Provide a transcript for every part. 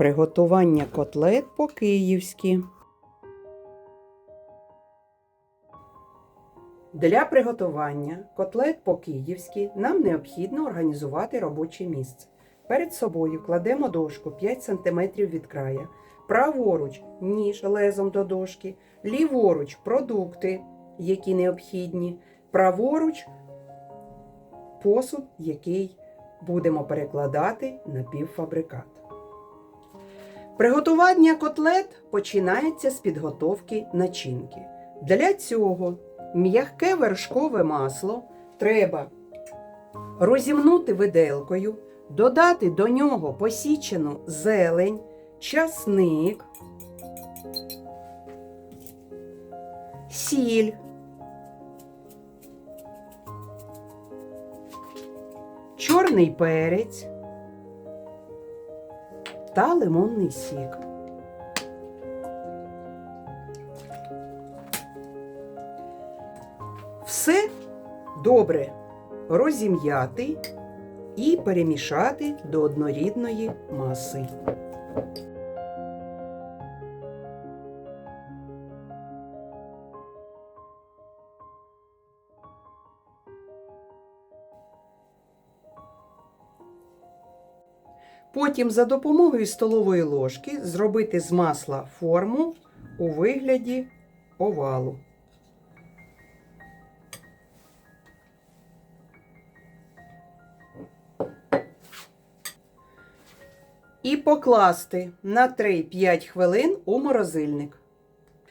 Приготування котлет по-київськи. Для приготування котлет по-київськи нам необхідно організувати робоче місце. Перед собою кладемо дошку 5 см від края, праворуч ніж лезом до дошки, ліворуч продукти, які необхідні, праворуч посуд, який будемо перекладати на півфабрикат. Приготування котлет починається з підготовки начинки. Для цього м'яке вершкове масло треба розімнути виделкою, додати до нього посічену зелень, часник, сіль, чорний перець та лимонний сік. Все добре розім'яти і перемішати до однорідної маси. Потім за допомогою столової ложки зробити з масла форму у вигляді овалу. І покласти на 3-5 хвилин у морозильник.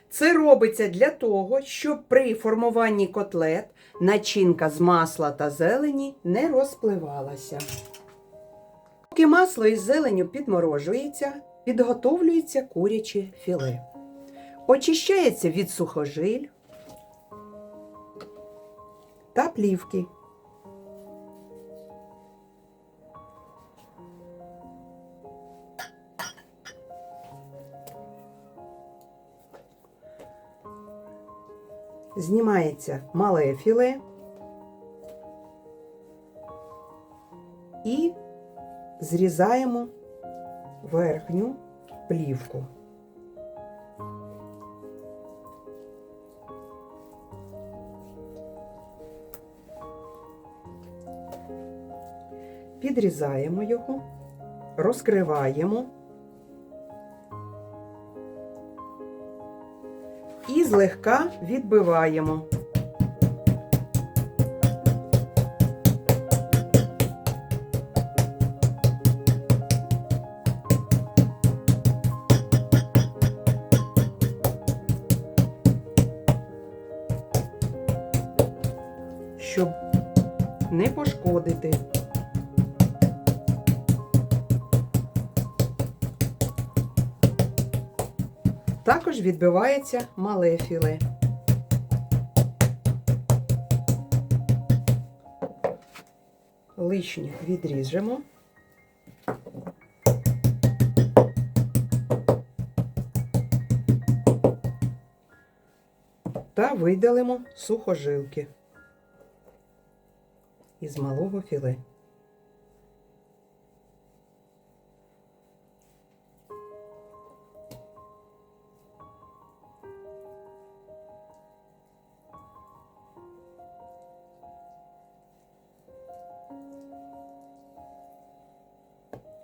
Це робиться для того, щоб при формуванні котлет начинка з масла та зелені не розпливалася. Поки масло із зеленю підморожується, підготовлюється куряче філе. Очищається від сухожиль та плівки. Знімається мале філе зрізаємо верхню плівку. Підрізаємо його, розкриваємо і злегка відбиваємо. Пошкодити. Також відбивається мале філе. Відріжемо. Та видалимо сухожилки із малого філе.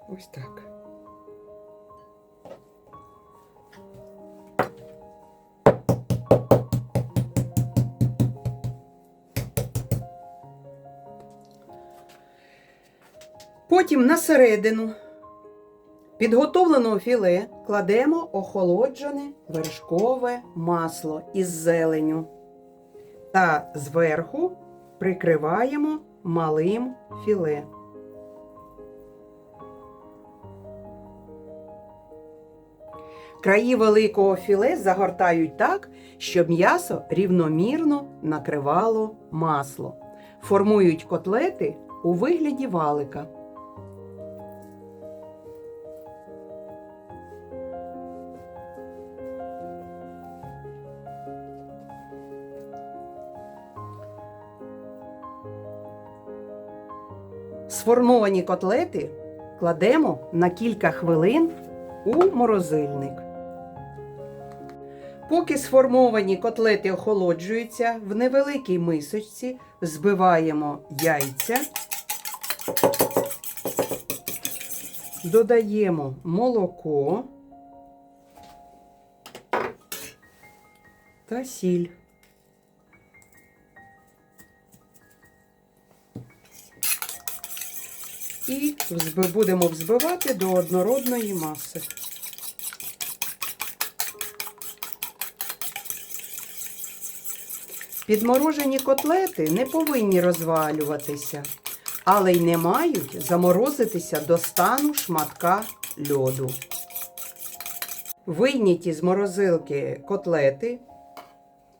Ось так. Потім на середину підготовленого філе кладемо охолоджене вершкове масло із зеленю та зверху прикриваємо малим філе. Краї великого філе загортають так, щоб м'ясо рівномірно накривало масло. Формують котлети у вигляді валика. Сформовані котлети кладемо на кілька хвилин у морозильник. Поки сформовані котлети охолоджуються, в невеликій мисочці збиваємо яйця, додаємо молоко та сіль. І будемо взбивати до однородної маси. Підморожені котлети не повинні розвалюватися, але й не мають заморозитися до стану шматка льоду. Вийняті з морозилки котлети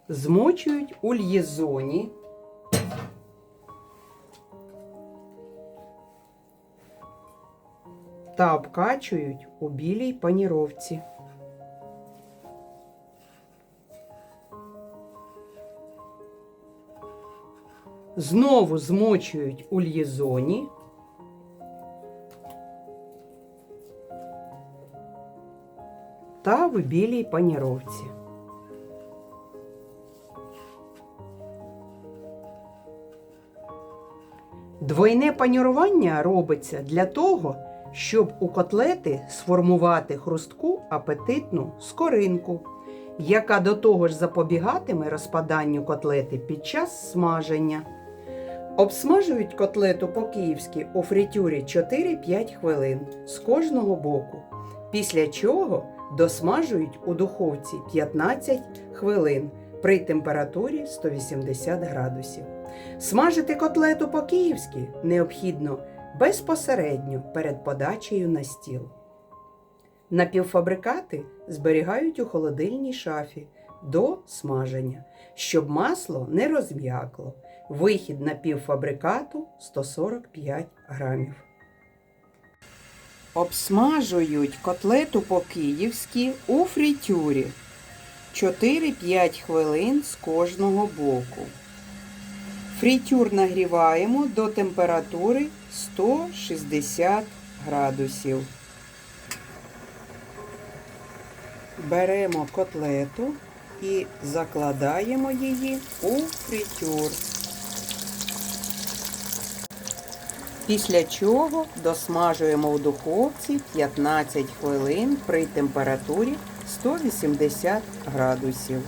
змочують у л'єзоні. Та обкачують у білій паніровці. Знову змочують у л'єзоні. Та в білій паніровці. Двойне панірування робиться для того, щоб у котлети сформувати хрустку апетитну скоринку, яка до того ж запобігатиме розпаданню котлети під час смаження. Обсмажують котлету по-київськи у фритюрі 4-5 хвилин з кожного боку, після чого досмажують у духовці 15 хвилин при температурі 180 градусів. Смажити котлету по-київськи необхідно безпосередньо перед подачею на стіл. Напівфабрикати зберігають у холодильній шафі до смаження, щоб масло не розм'якло. Вихід напівфабрикату 145 грамів. Обсмажують котлету по-київськи у фритюрі 4-5 хвилин з кожного боку. Фритюр нагріваємо до температури 160 градусів. Беремо котлету і закладаємо її у фритюр. Після чого досмажуємо у духовці 15 хвилин при температурі 180 градусів.